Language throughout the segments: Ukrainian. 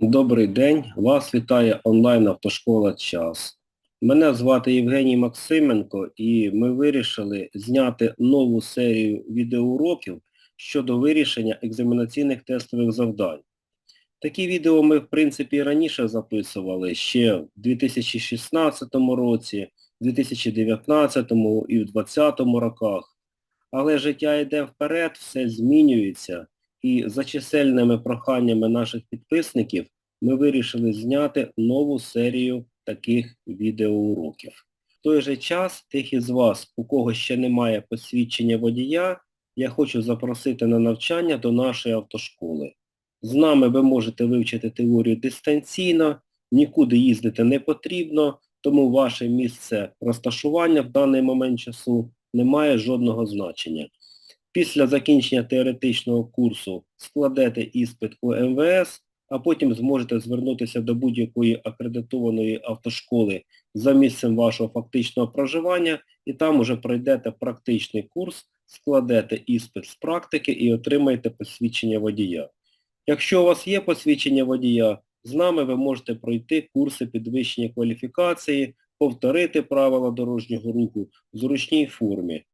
Добрий день, вас вітає онлайн-автошкола «Час». Мене звати Євгеній Максименко і ми вирішили зняти нову серію відеоуроків щодо вирішення екзаменаційних тестових завдань. Такі відео ми, в принципі, раніше записували ще в 2016 році, 2019 і в 2020 роках. Але життя йде вперед, все змінюється. І за чисельними проханнями наших підписників ми вирішили зняти нову серію таких відеоуроків. В той же час тих із вас, у кого ще немає посвідчення водія, я хочу запросити на навчання до нашої автошколи. З нами ви можете вивчити теорію дистанційно, нікуди їздити не потрібно, тому ваше місце розташування в даний момент часу не має жодного значення. Після закінчення теоретичного курсу складете іспит у МВС, а потім зможете звернутися до будь-якої акредитованої автошколи за місцем вашого фактичного проживання і там уже пройдете практичний курс, складете іспит з практики і отримаєте посвідчення водія. Якщо у вас є посвідчення водія, з нами ви можете пройти курси підвищення кваліфікації, повторити правила дорожнього руху в зручній формі.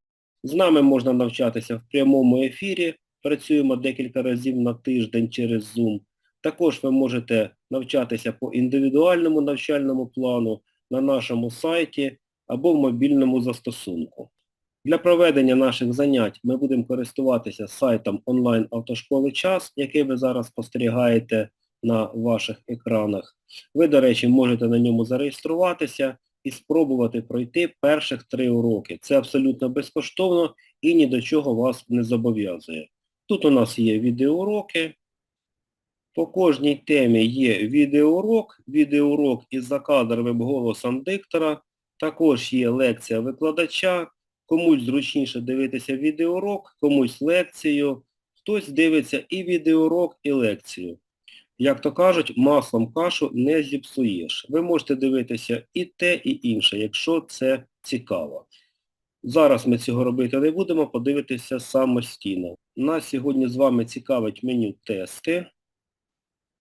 З нами можна навчатися в прямому ефірі, працюємо декілька разів на тиждень через Zoom. Також ви можете навчатися по індивідуальному навчальному плану на нашому сайті або в мобільному застосунку. Для проведення наших занять ми будемо користуватися сайтом онлайн-автошколи час, який ви зараз спостерігаєте на ваших екранах. Ви, до речі, можете на ньому зареєструватися і спробувати пройти перших три уроки. Це абсолютно безкоштовно і ні до чого вас не зобов'язує. Тут у нас є відеоуроки. По кожній темі є відеоурок, відеоурок із закадровим голосом диктора, також є лекція викладача, комусь зручніше дивитися відеоурок, комусь лекцію, хтось дивиться і відеоурок, і лекцію. Як то кажуть, маслом кашу не зіпсуєш. Ви можете дивитися і те, і інше, якщо це цікаво. Зараз ми цього робити не будемо, подивитися самостійно. Нас сьогодні з вами цікавить меню тести.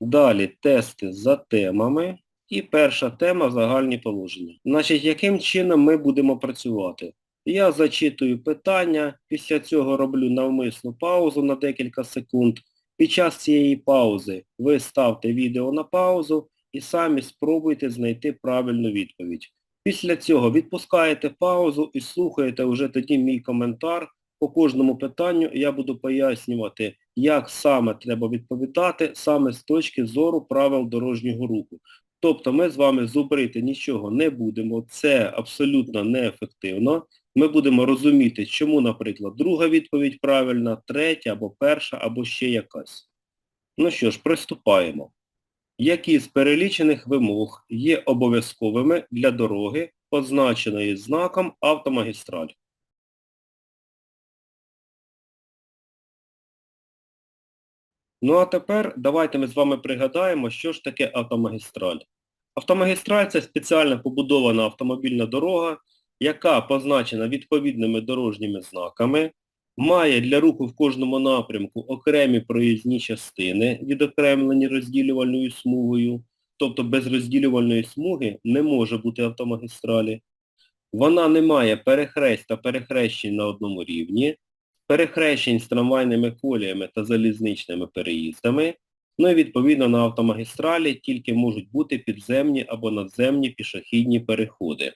Далі тести за темами. І перша тема загальні положення. Значить, яким чином ми будемо працювати? Я зачитую питання, після цього роблю навмисну паузу на декілька секунд. Під час цієї паузи ви ставте відео на паузу і самі спробуйте знайти правильну відповідь. Після цього відпускаєте паузу і слухаєте вже тоді мій коментар. По кожному питанню я буду пояснювати, як саме треба відповідати, саме з точки зору правил дорожнього руху. Тобто ми з вами зубрити нічого не будемо, це абсолютно неефективно. Ми будемо розуміти, чому, наприклад, друга відповідь правильна, третя або перша, або ще якась. Ну що ж, приступаємо. Які з перелічених вимог є обов'язковими для дороги, позначеної знаком автомагістраль? Ну а тепер давайте ми з вами пригадаємо, що ж таке автомагістраль. Автомагістраль це спеціально побудована автомобільна дорога, яка позначена відповідними дорожніми знаками, має для руху в кожному напрямку окремі проїзні частини, відокремлені розділювальною смугою, тобто без розділювальної смуги не може бути автомагістралі. Вона не має перехресть та перехрещень на одному рівні, перехрещень з трамвайними коліями та залізничними переїздами, ну і відповідно на автомагістралі тільки можуть бути підземні або надземні пішохідні переходи.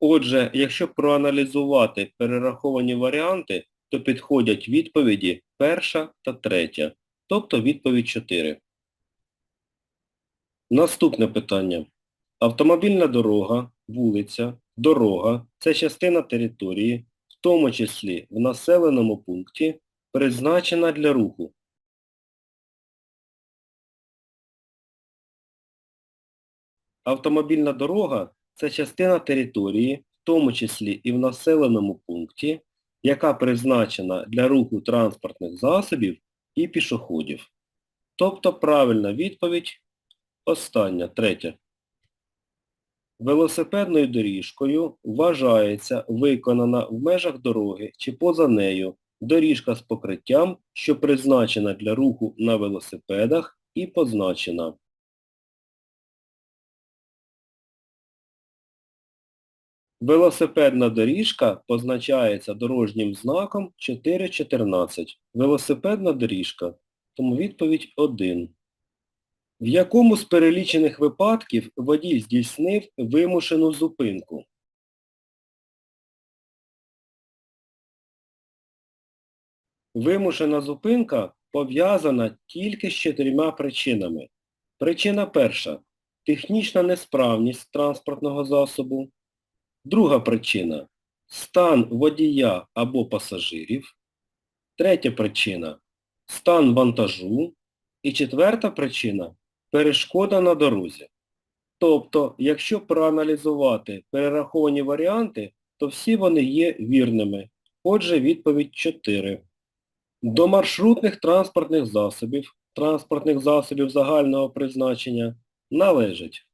Отже, якщо проаналізувати перераховані варіанти, то підходять відповіді перша та третя, тобто відповідь 4. Наступне питання. Автомобільна дорога, вулиця, дорога – це частина території, в тому числі в населеному пункті, призначена для руху. Автомобільна дорога це частина території, в тому числі і в населеному пункті, яка призначена для руху транспортних засобів і пішоходів. Тобто правильна відповідь остання, третя. Велосипедною доріжкою вважається виконана в межах дороги чи поза нею доріжка з покриттям, що призначена для руху на велосипедах і позначена. Велосипедна доріжка позначається дорожнім знаком 4.14. Велосипедна доріжка. Тому відповідь 1. В якому з перелічених випадків водій здійснив вимушену зупинку? Вимушена зупинка пов'язана тільки з чотирма причинами. Причина перша – технічна несправність транспортного засобу. Друга причина – стан водія або пасажирів. Третя причина – стан вантажу. І четверта причина – перешкода на дорозі. Тобто, якщо проаналізувати перераховані варіанти, то всі вони є вірними. Отже, відповідь 4. До маршрутних транспортних засобів, транспортних засобів загального призначення належать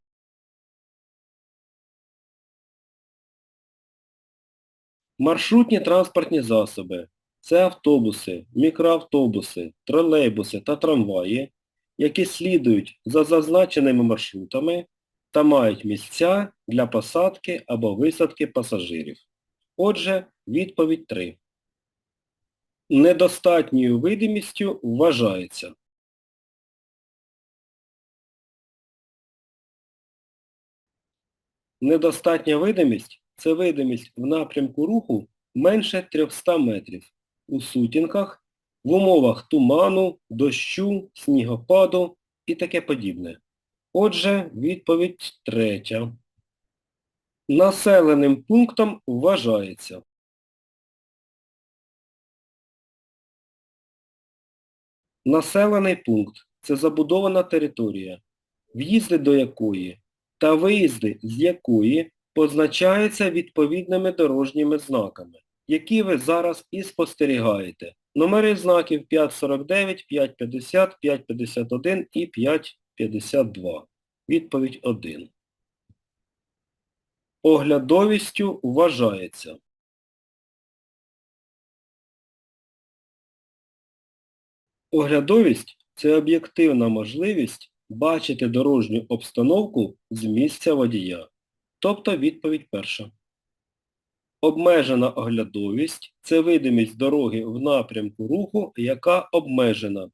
маршрутні транспортні засоби – це автобуси, мікроавтобуси, тролейбуси та трамваї, які слідують за зазначеними маршрутами та мають місця для посадки або висадки пасажирів. Отже, відповідь 3. Недостатньою видимістю вважається Недостатня видимість – це видимість в напрямку руху менше 300 метрів у сутінках, в умовах туману, дощу, снігопаду і таке подібне. Отже, відповідь третя. Населеним пунктом вважається Населений пункт – це забудована територія, в'їзди до якої та виїзди з якої позначаються відповідними дорожніми знаками, які ви зараз і спостерігаєте. Номери знаків 549, 550, 551 і 552. Відповідь 1. Оглядовістю вважається. Оглядовість – це об'єктивна можливість бачити дорожню обстановку з місця водія. Тобто відповідь перша. Обмежена оглядовість – це видимість дороги в напрямку руху, яка обмежена.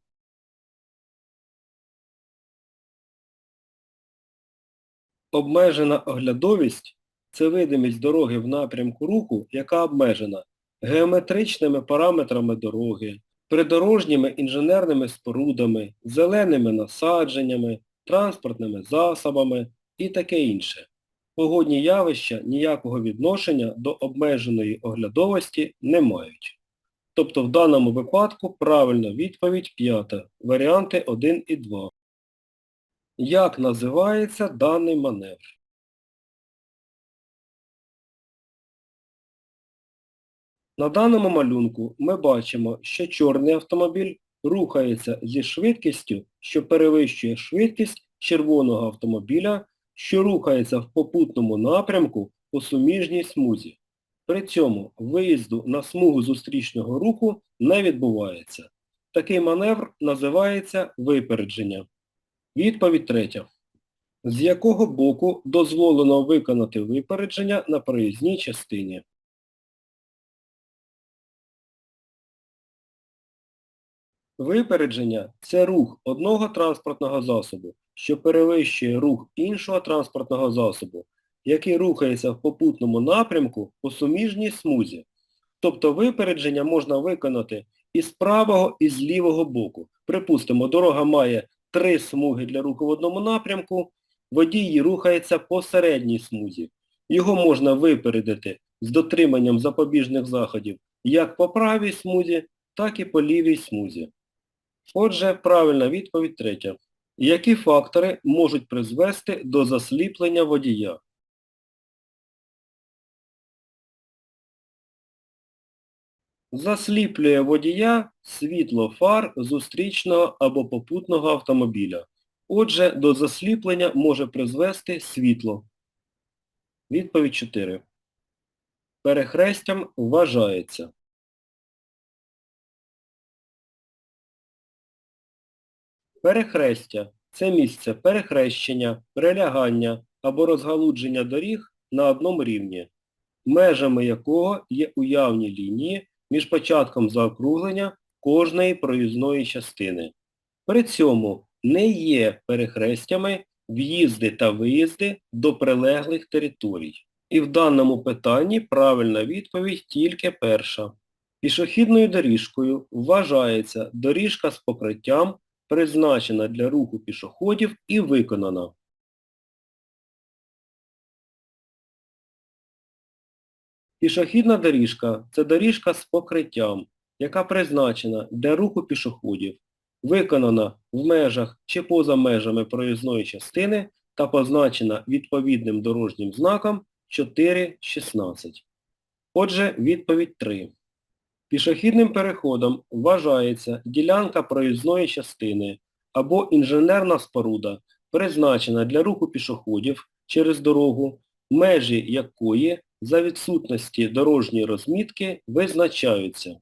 Обмежена оглядовість – це видимість дороги в напрямку руху, яка обмежена геометричними параметрами дороги, придорожніми інженерними спорудами, зеленими насадженнями, транспортними засобами і таке інше. Погодні явища ніякого відношення до обмеженої оглядовості не мають. Тобто в даному випадку правильна відповідь п'ята. Варіанти 1 і 2. Як називається даний маневр? На даному малюнку ми бачимо, що чорний автомобіль рухається зі швидкістю, що перевищує швидкість червоного автомобіля, що рухається в попутному напрямку по суміжній смузі. При цьому виїзду на смугу зустрічного руху не відбувається. Такий маневр називається випередження. Відповідь третя. З якого боку дозволено виконати випередження на проїзній частині? Випередження – це рух одного транспортного засобу, що перевищує рух іншого транспортного засобу, який рухається в попутному напрямку по суміжній смузі. Тобто випередження можна виконати і з правого, і з лівого боку. Припустимо, дорога має три смуги для руху в одному напрямку, водій рухається по середній смузі. Його можна випередити з дотриманням запобіжних заходів як по правій смузі, так і по лівій смузі. Отже, правильна відповідь третя. Які фактори можуть призвести до засліплення водія? Засліплює водія світло фар зустрічного або попутного автомобіля. Отже, до засліплення може призвести світло. Відповідь 4. Перехрестям вважається. Перехрестя це місце перехрещення, перелягання або розгалудження доріг на одному рівні, межами якого є уявні лінії між початком заокруглення кожної проїзної частини. При цьому не є перехрестями в'їзди та виїзди до прилеглих територій. І в даному питанні правильна відповідь тільки перша. Пішохідною доріжкою вважається доріжка з покриттям, призначена для руху пішоходів і виконана. Пішохідна доріжка – це доріжка з покриттям, яка призначена для руху пішоходів, виконана в межах чи поза межами проїзної частини та позначена відповідним дорожнім знаком 4.16. Отже, відповідь 3. Пішохідним переходом вважається ділянка проїзної частини або інженерна споруда, призначена для руху пішоходів через дорогу, межі якої за відсутності дорожньої розмітки визначаються.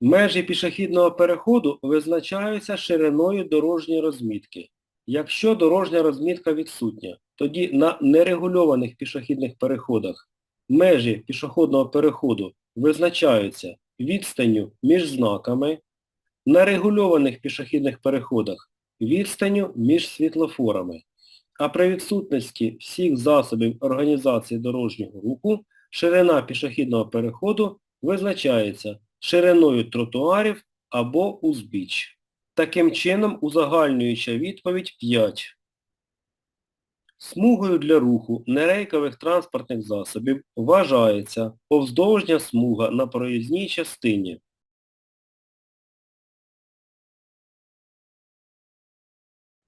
Межі пішохідного переходу визначаються шириною дорожньої розмітки. Якщо дорожня розмітка відсутня, тоді на нерегульованих пішохідних переходах межі пішохідного переходу визначаються відстанню між знаками, на регульованих пішохідних переходах відстанню між світлофорами, а при відсутності всіх засобів організації дорожнього руху ширина пішохідного переходу визначається шириною тротуарів або узбіч. Таким чином, узагальнююча відповідь 5. Смугою для руху нерейкових транспортних засобів вважається повздовжня смуга на проїзній частині.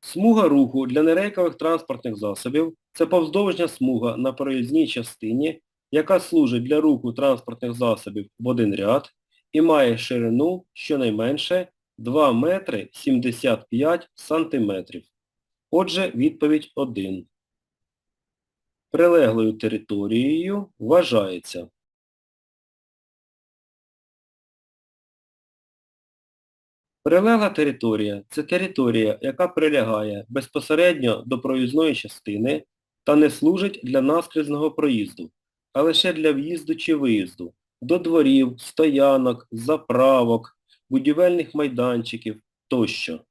Смуга руху для нерейкових транспортних засобів – це повздовжня смуга на проїзній частині, яка служить для руху транспортних засобів в один ряд і має ширину щонайменше 2 метри 75 сантиметрів. Отже, відповідь 1. Прилеглою територією вважається Прилегла територія – це територія, яка прилягає безпосередньо до проїзної частини та не служить для наскрізного проїзду, а лише для в'їзду чи виїзду, до дворів, стоянок, заправок, будівельних майданчиків тощо.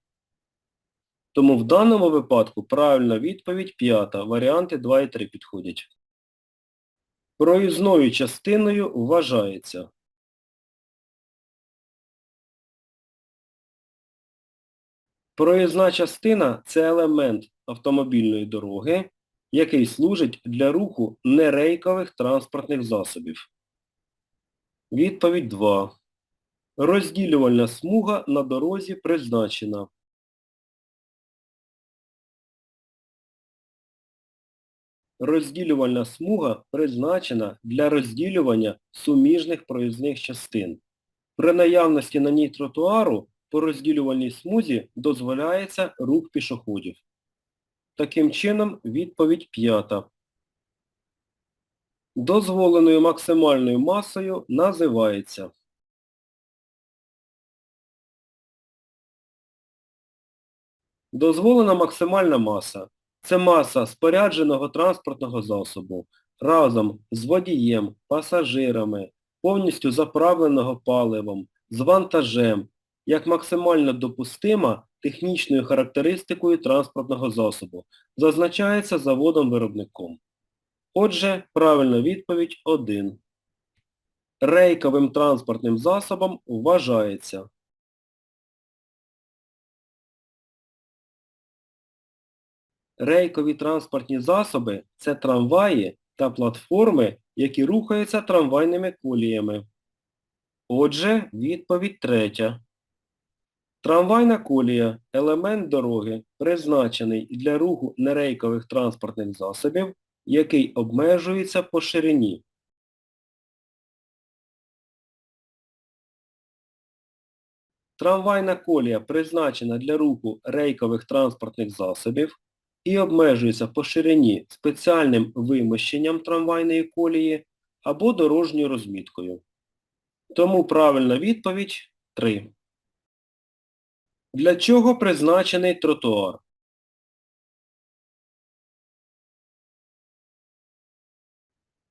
Тому в даному випадку правильна відповідь п'ята, варіанти 2 і 3 підходять. Проїзною частиною вважається Проїзна частина – це елемент автомобільної дороги, який служить для руху нерейкових транспортних засобів. Відповідь 2. Розділювальна смуга на дорозі призначена. Розділювальна смуга призначена для розділювання суміжних проїзних частин. При наявності на ній тротуару по розділювальній смузі дозволяється рух пішоходів. Таким чином, відповідь п'ята. Дозволеною максимальною масою називається Дозволена максимальна маса – це маса спорядженого транспортного засобу разом з водієм, пасажирами, повністю заправленого паливом, з вантажем, як максимально допустима технічною характеристикою транспортного засобу, зазначається заводом-виробником. Отже, правильна відповідь 1. Рейковим транспортним засобом вважається Рейкові транспортні засоби – це трамваї та платформи, які рухаються трамвайними коліями. Отже, відповідь третя. Трамвайна колія – елемент дороги, призначений для руху нерейкових транспортних засобів, який обмежується по ширині. Трамвайна колія призначена для руху рейкових транспортних засобів і обмежується по ширині спеціальним вимощенням трамвайної колії або дорожньою розміткою. Тому правильна відповідь 3. Для чого призначений тротуар?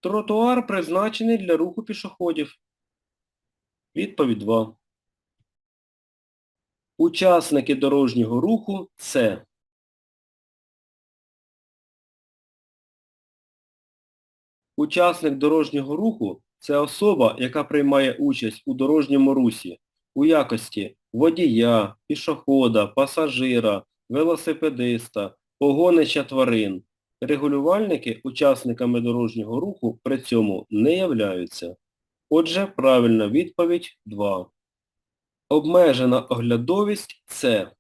Тротуар призначений для руху пішоходів. Відповідь 2. Учасники дорожнього руху це Учасник дорожнього руху – це особа, яка приймає участь у дорожньому русі у якості водія, пішохода, пасажира, велосипедиста, погонича тварин. Регулювальники учасниками дорожнього руху при цьому не являються. Отже, правильна відповідь 2. Обмежена оглядовість – це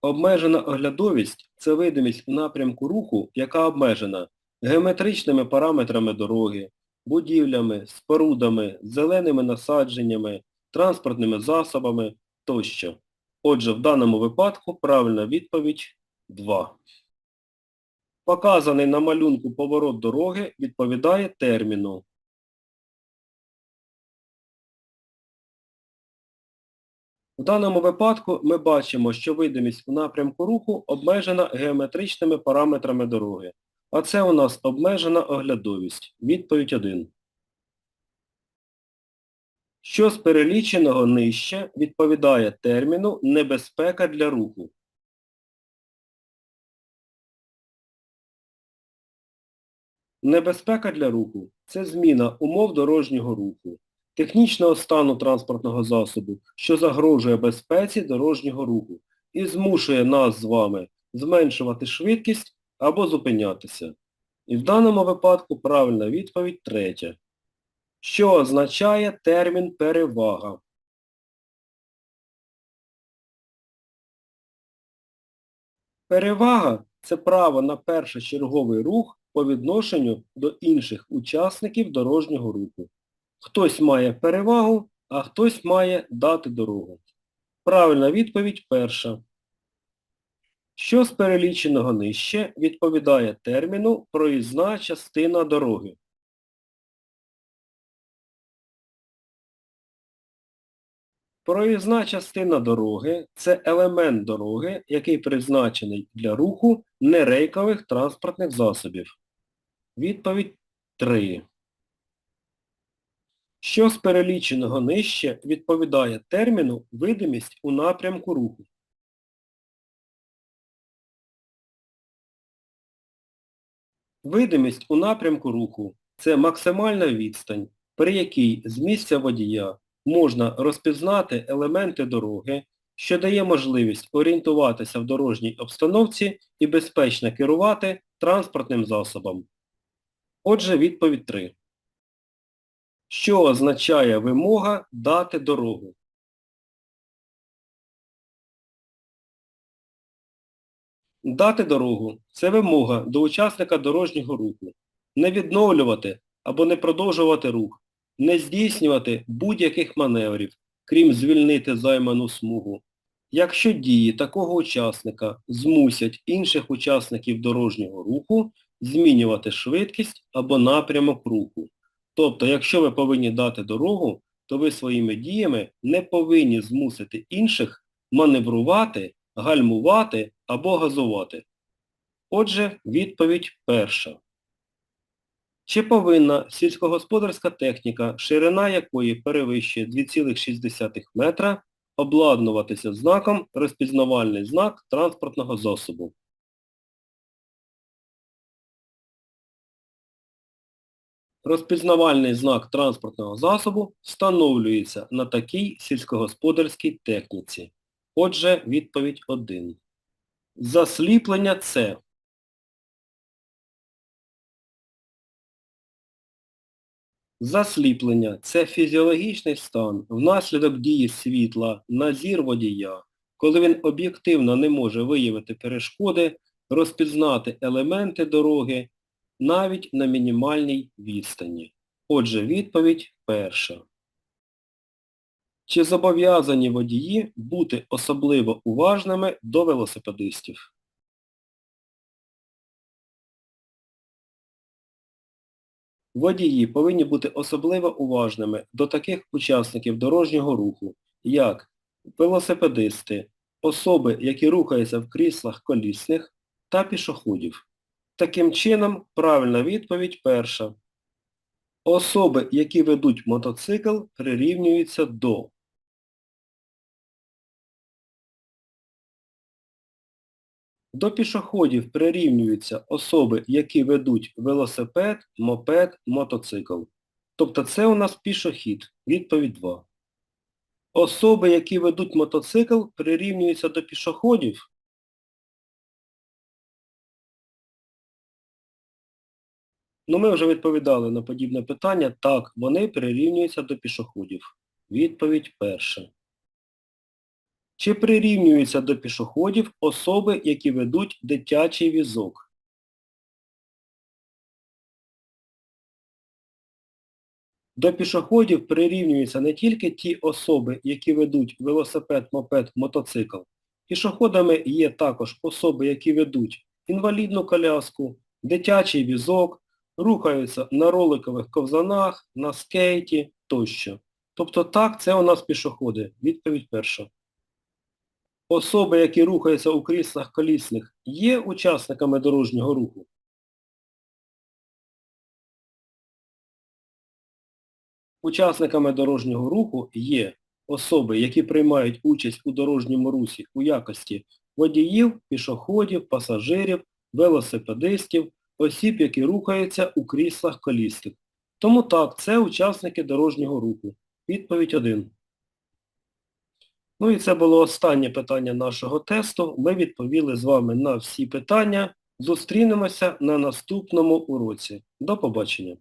Обмежена оглядовість – це видимість в напрямку руху, яка обмежена геометричними параметрами дороги, будівлями, спорудами, зеленими насадженнями, транспортними засобами тощо. Отже, в даному випадку правильна відповідь 2. Показаний на малюнку поворот дороги відповідає терміну. В даному випадку ми бачимо, що видимість в напрямку руху обмежена геометричними параметрами дороги. А це у нас обмежена оглядовість. Відповідь 1. Що з переліченого нижче відповідає терміну небезпека для руху? Небезпека для руху – це зміна умов дорожнього руху, технічного стану транспортного засобу, що загрожує безпеці дорожнього руху і змушує нас з вами зменшувати швидкість або зупинятися. І в даному випадку правильна відповідь третя. Що означає термін перевага? Перевага – це право на першочерговий рух по відношенню до інших учасників дорожнього руху. Хтось має перевагу, а хтось має дати дорогу. Правильна відповідь перша. Що з переліченого нижче відповідає терміну проїзна частина дороги? Проїзна частина дороги – це елемент дороги, який призначений для руху нерейкових транспортних засобів. Відповідь 3. Що з переліченого нижче відповідає терміну видимість у напрямку руху? Видимість у напрямку руху – це максимальна відстань, при якій з місця водія можна розпізнати елементи дороги, що дає можливість орієнтуватися в дорожній обстановці і безпечно керувати транспортним засобом. Отже, відповідь 3. Що означає вимога дати дорогу? Дати дорогу – це вимога до учасника дорожнього руху. Не відновлювати або не продовжувати рух, не здійснювати будь-яких маневрів, крім звільнити займану смугу. Якщо дії такого учасника змусять інших учасників дорожнього руху змінювати швидкість або напрямок руху. Тобто, якщо ви повинні дати дорогу, то ви своїми діями не повинні змусити інших маневрувати, гальмувати або газувати. Отже, відповідь перша. Чи повинна сільськогосподарська техніка, ширина якої перевищує 2,6 метра, обладнуватися знаком розпізнавальний знак транспортного засобу? Розпізнавальний знак транспортного засобу встановлюється на такій сільськогосподарській техніці. Отже, відповідь 1. Засліплення це Засліплення – це фізіологічний стан внаслідок дії світла на зір водія, коли він об'єктивно не може виявити перешкоди, розпізнати елементи дороги навіть на мінімальній відстані. Отже, відповідь перша. Чи зобов'язані водії бути особливо уважними до велосипедистів? Водії повинні бути особливо уважними до таких учасників дорожнього руху, як велосипедисти, особи, які рухаються в кріслах колісних та пішоходів. Таким чином, правильна відповідь перша. Особи, які ведуть мотоцикл, прирівнюються до До пішоходів прирівнюються особи, які ведуть велосипед, мопед, мотоцикл. Тобто це у нас пішохід. Відповідь 2. Особи, які ведуть мотоцикл, прирівнюються до пішоходів. Ну, ми вже відповідали на подібне питання. Так, вони прирівнюються до пішоходів. Відповідь перша. Чи прирівнюються до пішоходів особи, які ведуть дитячий візок? До пішоходів прирівнюються не тільки ті особи, які ведуть велосипед, мопед, мотоцикл. Пішоходами є також особи, які ведуть інвалідну коляску, дитячий візок, рухаються на роликових ковзанах, на скейті тощо. Тобто так, це у нас пішоходи. Відповідь перша. Особи, які рухаються у кріслах колісних, є учасниками дорожнього руху? Учасниками дорожнього руху є особи, які приймають участь у дорожньому русі у якості водіїв, пішоходів, пасажирів, велосипедистів, осіб, які рухаються у кріслах колісних. Тому так, це учасники дорожнього руху. Відповідь 1. Ну і це було останнє питання нашого тесту. Ми відповіли з вами на всі питання. Зустрінемося на наступному уроці. До побачення.